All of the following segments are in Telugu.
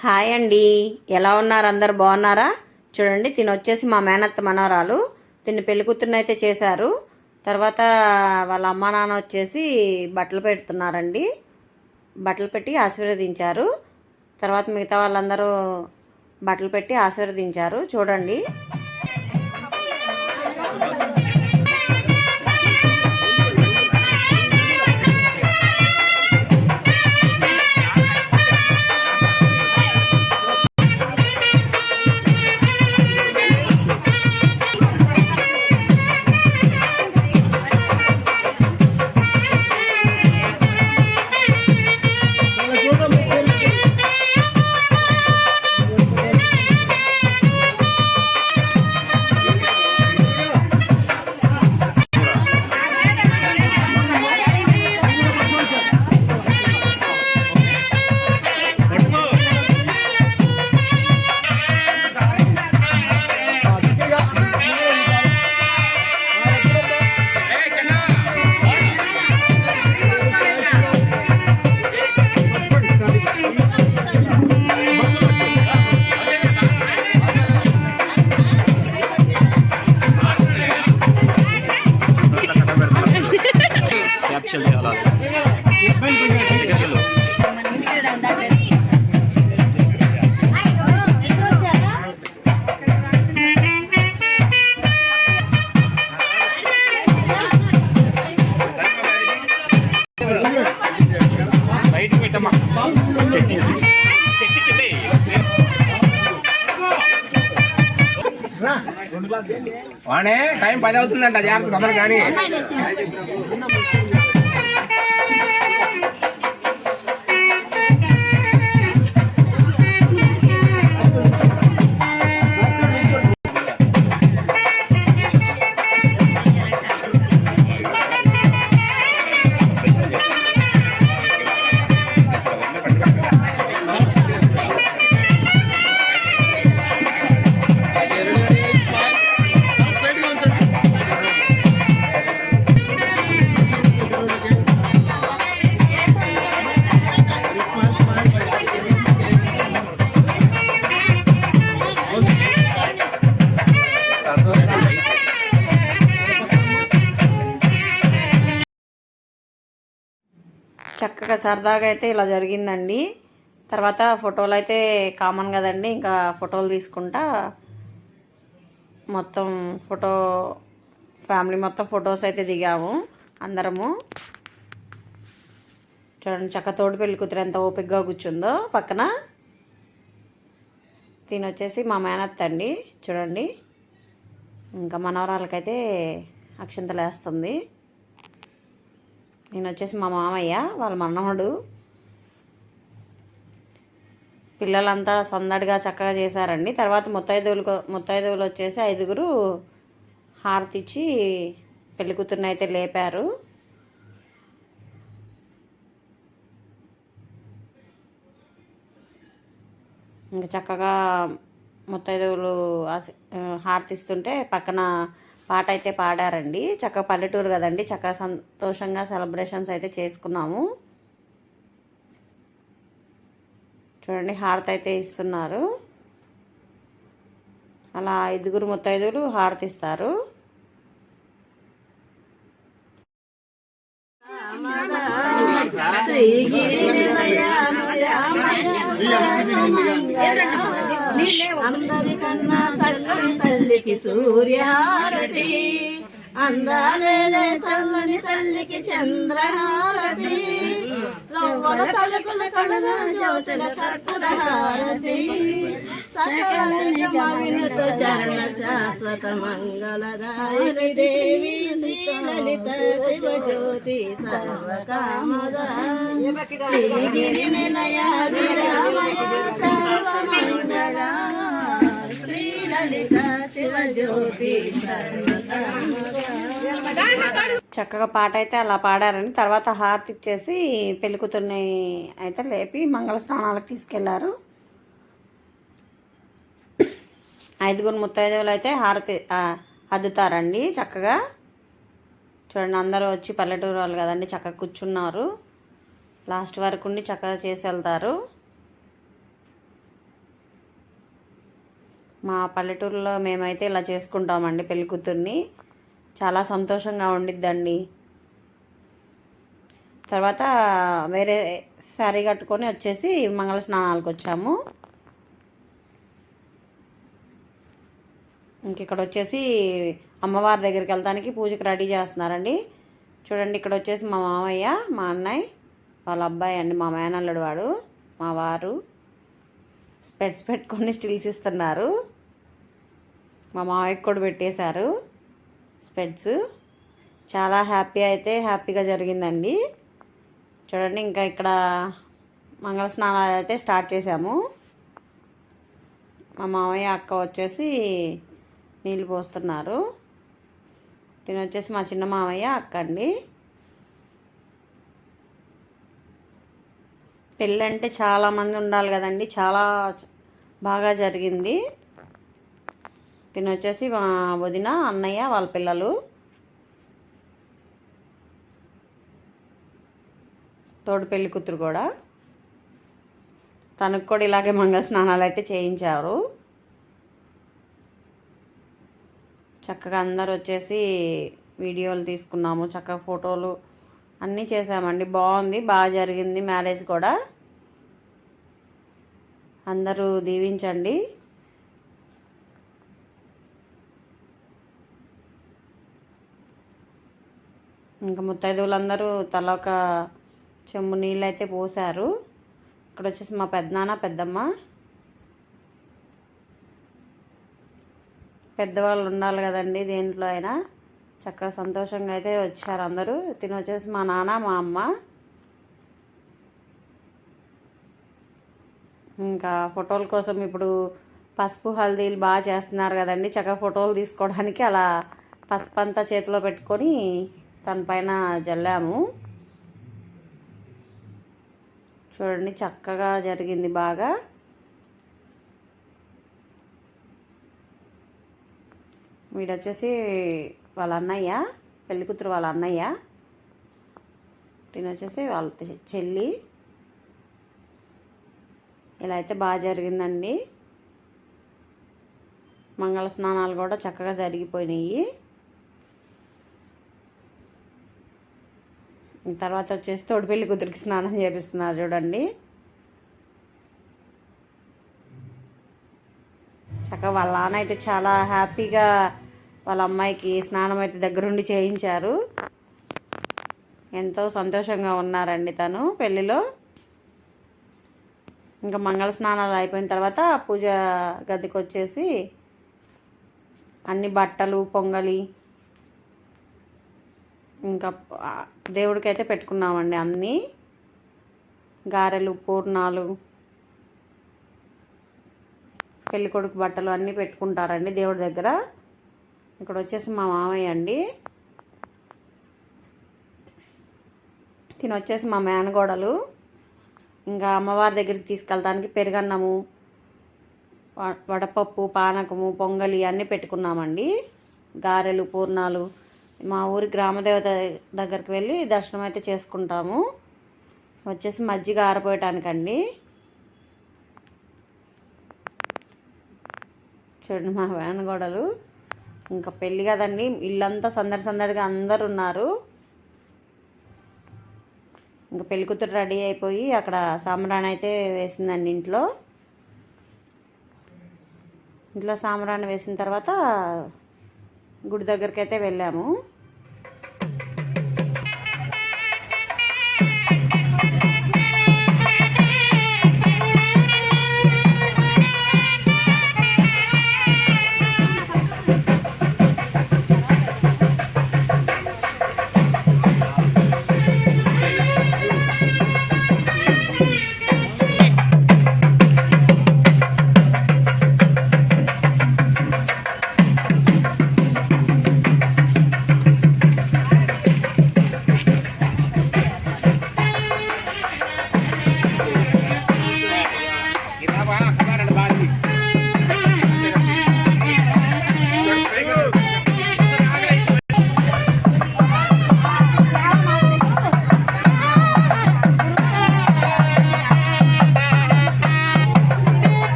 హాయ్ అండి. ఎలా ఉన్నారు? అందరు బాగున్నారా? చూడండి తిని వచ్చేసి మా మేనత్త మనవరాలు. తిని పెళ్ళికూతురుని అయితే చేశారు. తర్వాత వాళ్ళ అమ్మా నాన్న వచ్చేసి బట్టలు పెడుతున్నారండి. బట్టలు పెట్టి ఆశీర్వదించారు. తర్వాత మిగతా వాళ్ళందరూ బట్టలు పెట్టి ఆశీర్వదించారు. చూడండి. వాడే టైం పది అవుతుందంట జాగ్రత్త తొందర కానీ. సరదాగా అయితే ఇలా జరిగిందండి. తర్వాత ఫోటోలు అయితే కామన్ కదండి. ఇంకా ఫోటోలు తీసుకుంటా మొత్తం ఫోటో ఫ్యామిలీ మొత్తం ఫొటోస్ అయితే దిగాము అందరము. చూడండి చక్క తోడు పెళ్ళి కూతురు ఎంత ఓపికగా కూర్చుందో పక్కన. తిని వచ్చేసి మా మేనత్త అండి. చూడండి. ఇంకా మనవరాలకైతే అక్షంతలు వేస్తుంది. నేను వచ్చేసి మా మామయ్య వాళ్ళ మనవడు పిల్లలంతా సందడిగా చక్కగా చేశారండి. తర్వాత ముత్తైదువులు ముత్తైదువులు వచ్చేసి ఐదుగురు హారతిచ్చి పెళ్ళి కూతుర్ని అయితే లేపారు. ఇంకా చక్కగా ముత్తైదువులు హారతిస్తుంటే పక్కన పాట అయితే పాడారండి చక్కగా పల్లెటూరు కదండి చక్కగా సంతోషంగా సెలబ్రేషన్స్ అయితే చేసుకున్నాము చూడండి హారతి అయితే ఇస్తున్నారు అలా ఐదుగురు ముత్తైదులు హారతి ఇస్తారు అందరికన్నా చల్లని తల్లికి సూర్యహారతి. అందాలే చల్లని తల్లికి చంద్రహారతి. రవ్వల తలుపుల కళగా జ్యోతుల కర్పూరహారతి సకల నిజమవినతో చరణ శాశ్వత మంగళదాయని దేవి శ్రీ లలిత శివజ్యోతి సర్వకామద. శ్రీగిరి నిలయ విరామయ సర్వమంగళ శ్రీ లలిత శివజ్యోతి సర్వకామద చక్కగా పాట అయితే అలా పాడారని తర్వాత హారతి ఇచ్చేసి పెళ్ళి కూతుర్ని అయితే లేపి మంగళ స్నానాలకు తీసుకెళ్ళారు. ఐదుగురు ముత్తైదువులు అయితే హారతి అద్దుతారండి చక్కగా. చూడండి అందరూ వచ్చి పల్లెటూరు వాళ్ళు కదండి చక్కగా కూర్చున్నారు. లాస్ట్ వరకు ఉండి చక్కగా చేసి వెళ్తారు మా పల్లెటూరులో మేమైతే ఇలా చేసుకుంటామండి పెళ్ళి కూతుర్ని. చాలా సంతోషంగా ఉండిద్దండి. తర్వాత వేరే శారీ కట్టుకొని వచ్చేసి మంగళ స్నానాలకు వచ్చాము. ఇంక ఇక్కడ వచ్చేసి అమ్మవారి దగ్గరికి వెళ్ళడానికి పూజకి రెడీ చేస్తున్నారండి. చూడండి ఇక్కడ వచ్చేసి మా మామయ్య మా అన్నయ్య వాళ్ళ అబ్బాయి అండి మా మేనల్లుడు వాడు మా వారు. స్పెట్స్ పెట్టుకొని స్టిల్స్ ఇస్తున్నారు. మా మామయ్యకి కూడా పెట్టేశారు స్పెట్స్. చాలా హ్యాపీ అయితే హ్యాపీగా జరిగిందండి. చూడండి ఇంకా ఇక్కడ మంగళ స్నానాలు అయితే స్టార్ట్ చేశాము. మా మామయ్య అక్క వచ్చేసి నీళ్ళు పోస్తున్నారు. తిని వచ్చేసి మా చిన్న మామయ్య అక్కండి. పెళ్ళంటే చాలామంది ఉండాలి కదండి. చాలా బాగా జరిగింది. తిని వచ్చేసి మా వదిన అన్నయ్య వాళ్ళ పిల్లలు. తోడు పెళ్ళి కూతురు కూడా. తనకు కూడా ఇలాగే మంగళ స్నానాలు అయితే చేయించారు. చక్కగా అందరు వచ్చేసి వీడియోలు తీసుకున్నాము చక్కగా ఫోటోలు అన్నీ చేసామండి బాగుంది బాగా జరిగింది మ్యారేజ్ కూడా. అందరూ దీవించండి. ఇంకా ముత్తైదువులందరూ తల ఒక చెంబు నీళ్ళు అయితే పోసారు ఇక్కడ వచ్చేసి మా పెద్దనాన్న పెద్దమ్మ. పెద్దవాళ్ళు ఉండాలి కదండి దేంట్లో అయినా. చక్కగా సంతోషంగా అయితే వచ్చారు అందరూ. తిని వచ్చేసి మా నాన్న మా అమ్మ. ఇంకా ఫోటోల కోసం ఇప్పుడు పసుపు హల్దీలు బాగా చేస్తున్నారు కదండి. చక్కగా ఫోటోలు తీసుకోవడానికి అలా పసుపు అంతా చేతిలో పెట్టుకొని తన పైన జల్లాము. చూడండి చక్కగా జరిగింది బాగా. వీడొచ్చేసి వాళ్ళ అన్నయ్య పెళ్ళి కూతురు వాళ్ళ అన్నయ్య. ఈయన వచ్చేసి వాళ్ళ చెల్లి. ఇలా అయితే బాగా జరిగిందండి. మంగళ స్నానాలు కూడా చక్కగా జరిగిపోయినాయి. తర్వాత వచ్చేసి తోడుపెళ్ళి కూతురికి స్నానం చేపిస్తున్నారు చూడండి. చక్కగా వాళ్ళ నాన్న అయితే చాలా హ్యాపీగా వాళ్ళ అమ్మాయికి స్నానం అయితే దగ్గరుండి చేయించారు. ఎంతో సంతోషంగా ఉన్నారండి తను పెళ్ళిలో. ఇంకా మంగళ స్నానాలు అయిపోయిన తర్వాత పూజ గదికి వచ్చేసి అన్ని బట్టలు పొంగలి ఇంకా దేవుడికైతే పెట్టుకున్నామండి అన్నీ. గారెలు పూర్ణాలు పెళ్ళికొడుకు బట్టలు అన్నీ పెట్టుకుంటారండి దేవుడి దగ్గర. ఇక్కడ వచ్చేసి మా మామయ్య అండి. తిని వచ్చేసి మా మేనగోడలు. ఇంకా అమ్మవారి దగ్గరికి తీసుకెళ్ళడానికి పెరుగన్నము వ- వడపప్పు పానకము పొంగలి అన్నీ పెట్టుకున్నామండి. గారెలు పూర్ణాలు. మా ఊరి గ్రామదేవత దగ్గరికి వెళ్ళి దర్శనం అయితే చేసుకుంటాము. వచ్చేసి మజ్జిగ ఆరిపోయటానికండి చూడండి మా వేనగోడలు ఇంకా పెళ్ళి కదండి. ఇల్లంతా సందడి సందడిగా అందరు ఉన్నారు. ఇంకా పెళ్ళికూతురు రెడీ అయిపోయి అక్కడ సాంబ్రాణి అయితే వేసిందండి ఇంట్లో. ఇంట్లో సాంబ్రాణి వేసిన తర్వాత గుడి దగ్గరికి అయితే వెళ్ళాము.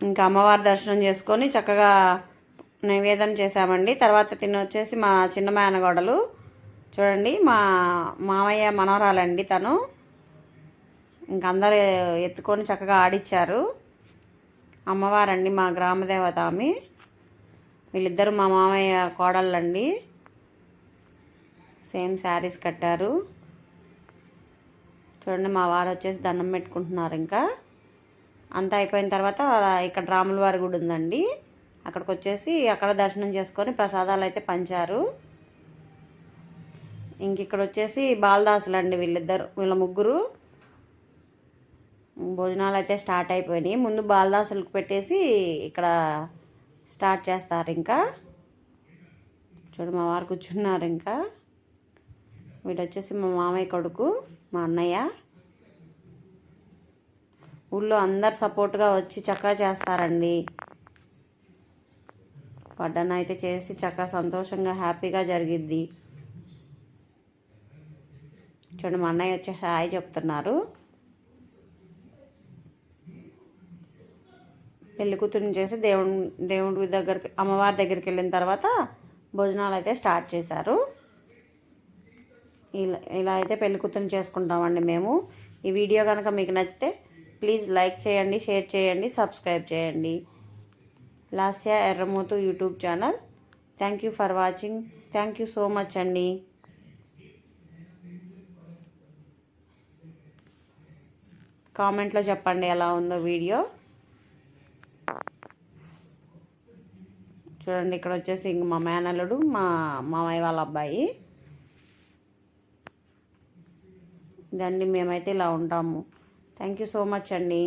ఇంకా అమ్మవారి దర్శనం చేసుకొని చక్కగా నివేదన చేశామండి. తర్వాత తిన్న వచ్చేసి మా చిన్న మేనగోడలు చూడండి మా మామయ్య మనవరాలండి తను. ఇంక అందరు ఎత్తుకొని చక్కగా ఆడిచ్చారు. అమ్మవారండి మా గ్రామదేవత ఆమె. వీళ్ళిద్దరు మా మామయ్య కోడళ్ళండి. సేమ్ శారీస్ కట్టారు. చూడండి మా వారు వచ్చేసి దండం పెట్టుకుంటున్నారు ఇంకా. అంతా అయిపోయిన తర్వాత ఇక్కడ రాముల వారి గుడి ఉందండి. అక్కడికి వచ్చేసి అక్కడ దర్శనం చేసుకొని ప్రసాదాలు అయితే పంచారు. ఇంక ఇక్కడ వచ్చేసి బాలదాసులు అండి వీళ్ళిద్దరు. వీళ్ళ ముగ్గురు భోజనాలు అయితే స్టార్ట్ అయిపోయినాయి. ముందు బాలదాసులకు పెట్టేసి ఇక్కడ స్టార్ట్ చేస్తారు ఇంకా. చూడు మా వారు కూర్చున్నారు ఇంకా. వీడు వచ్చేసి మా మామయ్య కొడుకు మా అన్నయ్య. ఊళ్ళో అందరు సపోర్ట్గా వచ్చి చక్కగా చేస్తారండి. పడ్డన అయితే చేసి చక్కగా సంతోషంగా హ్యాపీగా జరిగిద్ది. చూడండి మా అన్నయ్య వచ్చి హాయ్ చెప్తున్నారు. పెళ్ళి కూతురుని చేసి దేవుడి దేవుడి దగ్గరికి అమ్మవారి దగ్గరికి వెళ్ళిన తర్వాత భోజనాలు అయితే స్టార్ట్ చేశారు. ఇలా ఇలా అయితే పెళ్ళి కూతురుని చేసుకుంటామండి మేము. ఈ వీడియో కనుక మీకు నచ్చితే ప్లీజ్ లైక్ చేయండి షేర్ చేయండి సబ్స్క్రైబ్ చేయండి. Lasya Erramuthu YouTube channel. Thank you for watching. Thank you so much అండి. కామెంట్లో చెప్పండి ఎలా ఉందో వీడియో. చూడండి ఇక్కడ వచ్చేసి ఇంక మా మేనల్లుడు మా మామయ్య వాళ్ళ అబ్బాయి. ఇదండి మేమైతే ఇలా ఉంటాము. థ్యాంక్ యూ సో మచ్ అండి.